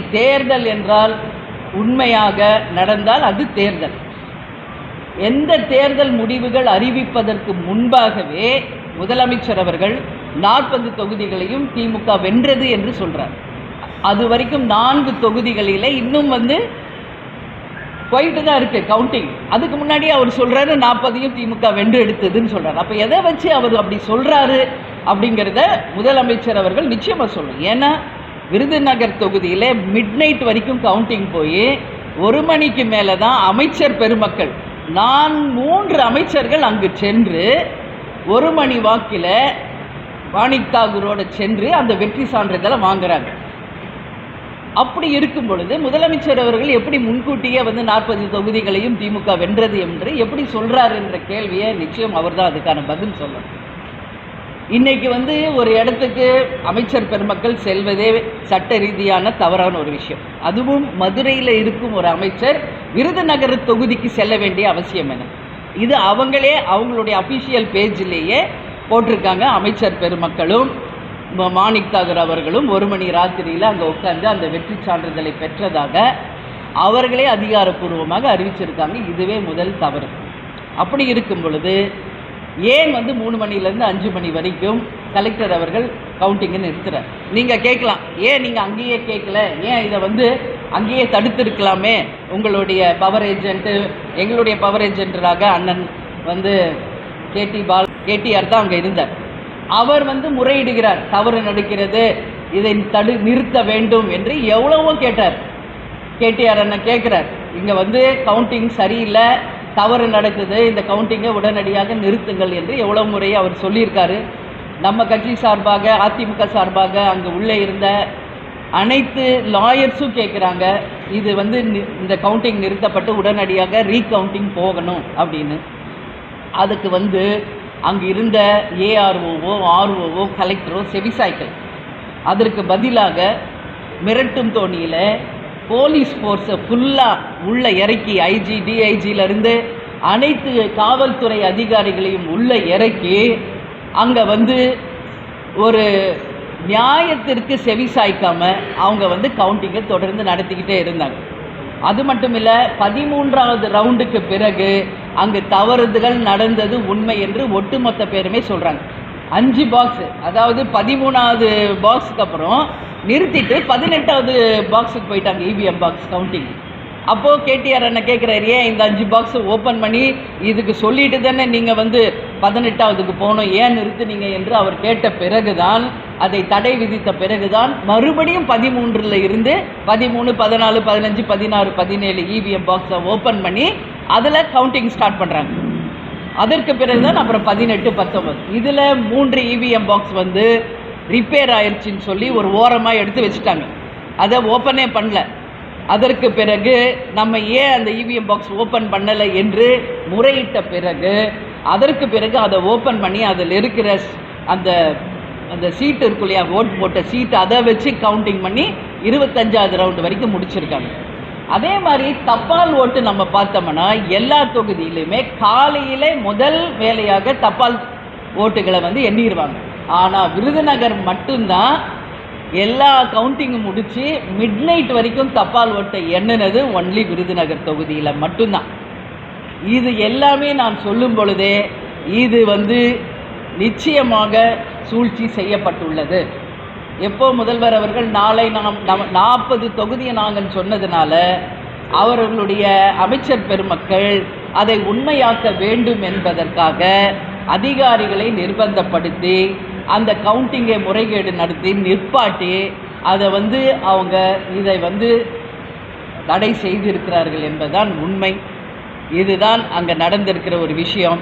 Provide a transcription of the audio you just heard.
தேர்தல் என்றால் உண்மையாக நடந்தால் அது தேர்தல். எந்த தேர்தல் முடிவுகள் அறிவிப்பதற்கு முன்பாகவே முதலமைச்சர் அவர்கள் நாற்பது தொகுதிகளையும் திமுக வென்றது என்று சொல்கிறார் அது வரைக்கும் நான்கு தொகுதிகளில் இன்னும் வந்து போயிட்டு தான் இருக்கு கவுண்டிங் அதுக்கு முன்னாடி அவர் சொல்றாரு நாற்பதையும் திமுக வென்று எடுத்ததுன்னு சொல்றாரு. அப்போ எதை வச்சு அவர் அப்படி சொல்றாரு அப்படிங்கிறத முதலமைச்சர் அவர்கள் நிச்சயமா சொல்லணும். ஏன்னா விருதுநகர் தொகுதியில் மிட் நைட் வரைக்கும் கவுண்டிங் போய் ஒரு மணிக்கு மேலே தான் அமைச்சர் பெருமக்கள். நான் மூன்று அமைச்சர்கள் அங்கு சென்று ஒரு மணி வாக்கில் மாணிக் தாகூரோட சென்று அந்த வெற்றி சான்றிதழை வாங்குறாங்க. அப்படி இருக்கும் பொழுது முதலமைச்சர் அவர்கள் எப்படி முன்கூட்டியே வந்து நாற்பது தொகுதிகளையும் திமுக வென்றது என்று எப்படி சொல்கிறார் என்ற கேள்வியை நிச்சயம் அவர்தான். அதுக்கான பதில் சொல்லணும். இன்னைக்கு வந்து ஒரு இடத்துக்கு அமைச்சர் பெருமக்கள் செல்வதே சட்ட ரீதியான தவறான ஒரு விஷயம். அதுவும் மதுரையில் இருக்கும் ஒரு அமைச்சர் விருதுநகர் தொகுதிக்கு செல்ல வேண்டிய அவசியம் என்ன? இது அவங்களே அவங்களுடைய அஃபிஷியல் பேஜிலேயே போட்டிருக்காங்க அமைச்சர் பெருமக்களும் மாணிக் தாகூர் அவர்களும். ஒரு மணி ராத்திரியில் அங்கே உட்காந்து அந்த வெற்றி சான்றிதழை பெற்றதாக அவர்களே அதிகாரப்பூர்வமாக அறிவிச்சிருக்காங்க. இதுவே முதல் தவறு. அப்படி இருக்கும் பொழுது ஏன் வந்து மூணு மணிலேருந்து அஞ்சு மணி வரைக்கும் கலெக்டர் அவர்கள் கவுண்டிங்கை நிறுத்துகிறார் நீங்கள் கேட்கலாம். ஏன் நீங்கள் அங்கேயே கேட்கல? ஏன் இதை வந்து அங்கேயே தடுத்துருக்கலாமே? உங்களுடைய பவர் ஏஜென்ட்டு எங்களுடைய பவர் ஏஜென்டராக அண்ணன் வந்து கேடி பால் கேடிஆர் தான் அங்கே இருந்தார். அவர் வந்து முறையிடுகிறார். தவறு நடக்கிறது. இதை தடு நிறுத்த வேண்டும் என்று எவ்வளவோ கேட்டார். கேடிஆர் அண்ணன் கேட்குறார். இங்கே வந்து கவுண்டிங் சரியில்லை. தவறு நடக்குது இந்த கவுண்டிங்கை உடனடியாக நிறுத்துங்கள் என்று எவ்வளோ முறை அவர் சொல்லியிருக்காரு. நம்ம கட்சி சார்பாக அதிமுக சார்பாக அங்கே உள்ளே இருந்த அனைத்து லாயர்ஸும் கேட்குறாங்க இது வந்து இந்த கவுண்டிங் நிறுத்தப்பட்டு உடனடியாக ரீகவுண்டிங் போகணும் அப்படின்னு. அதுக்கு வந்து அங்கே இருந்த ஏஆர்ஓவோ ஆர்ஓவோ கலெக்டரோ செவிசாய்க்கள் அதற்கு பதிலாக மிரட்டும் தோணியில் போலீஸ் ஃபோர்ஸை ஃபுல்லாக உள்ளே இறக்கி ஐஜி டிஐஜியிலேருந்து அனைத்து காவல்துறை அதிகாரிகளையும் உள்ள இறக்கி அங்கே வந்து ஒரு நியாயத்திற்கு செவி சாய்க்காமல் அவங்க வந்து கவுண்டிங்கை தொடர்ந்து நடத்திக்கிட்டே இருந்தாங்க. அது மட்டும் இல்லை பதிமூன்றாவது ரவுண்டுக்கு பிறகு அங்கு தவறுதுகள் நடந்தது உண்மை என்று ஒட்டுமொத்த பேருமே சொல்கிறாங்க அஞ்சு பாக்ஸு அதாவது பதிமூணாவது பாக்ஸுக்கு அப்புறம் நிறுத்திட்டு பதினெட்டாவது பாக்ஸுக்கு போயிட்டாங்க இவிஎம் பாக்ஸ் கவுண்டிங் அப்போது கேடிஆர் அண்ணன் கேட்குறாரு ஏன் இந்த அஞ்சு பாக்ஸை ஓப்பன் பண்ணி இதுக்கு சொல்லிட்டு தானே நீங்கள் வந்து பதினெட்டாவதுக்கு போகணும்? ஏன் நிறுத்துனீங்க? என்று அவர் கேட்ட பிறகுதான் அதை தடை விதித்த பிறகுதான் மறுபடியும் பதிமூன்றில் இருந்து பதிமூணு பதினாலு பதினஞ்சு பதினாறு பதினேழு இவிஎம் பாக்ஸை ஓப்பன் பண்ணி அதில் கவுண்டிங் ஸ்டார்ட் பண்ணுறாங்க அதற்கு பிறகுதான் அப்புறம் பதினெட்டு பத்தொன்பது. இதில் மூன்று இவிஎம் பாக்ஸ் வந்து ரிப்பேர் ஆயிடுச்சின்னு சொல்லி ஒரு ஓரமாக எடுத்து வச்சுட்டாங்க. அதை ஓப்பனே பண்ணல. அதற்கு பிறகு நம்ம ஏன் அந்த இவிஎம் பாக்ஸ் ஓப்பன் பண்ணலை என்று முறையிட்ட பிறகு அதற்கு பிறகு அதை ஓப்பன் பண்ணி அதில் இருக்கிற அந்த அந்த சீட்டு இருக்கு இல்லையா ஓட் போட்ட சீட்டு அதை வச்சு கவுண்டிங் பண்ணி இருபத்தஞ்சாவது ரவுண்டு வரைக்கும் முடிச்சிருக்காங்க. அதே மாதிரி தப்பால் ஓட்டு நம்ம பார்த்தோம்னா எல்லா தொகுதியிலையுமே காலையிலே முதல் வேலையாக தப்பால் ஓட்டுகளை வந்து எண்ணிடுவாங்க. ஆனால் விருதுநகர் மட்டும்தான் எல்லா கவுண்டிங்கும் முடித்து மிட் நைட் வரைக்கும் தப்பால் ஓட்டை எண்ணினது ஒன்லி விருதுநகர் தொகுதியில் மட்டும்தான். இது எல்லாமே நான் சொல்லும் பொழுதே இது வந்து நிச்சயமாக சூழ்ச்சி செய்யப்பட்டுள்ளது. எப்போ முதல்வர் அவர்கள் நாளை நாம் நம் நாற்பது தொகுதியை நாங்கள் சொன்னதுனால அவர்களுடைய அமைச்சர் பெருமக்கள் அதை உண்மையாக்க வேண்டும் என்பதற்காக அதிகாரிகளை நிர்பந்தப்படுத்தி அந்த கவுண்டிங்கை முறைகேடு நடத்தி நிற்பாட்டி அதை வந்து அவங்க இதை வந்து தடை செய்திருக்கிறார்கள் என்பதுதான் உண்மை. இதுதான் அங்கே நடந்திருக்கிற ஒரு விஷயம்.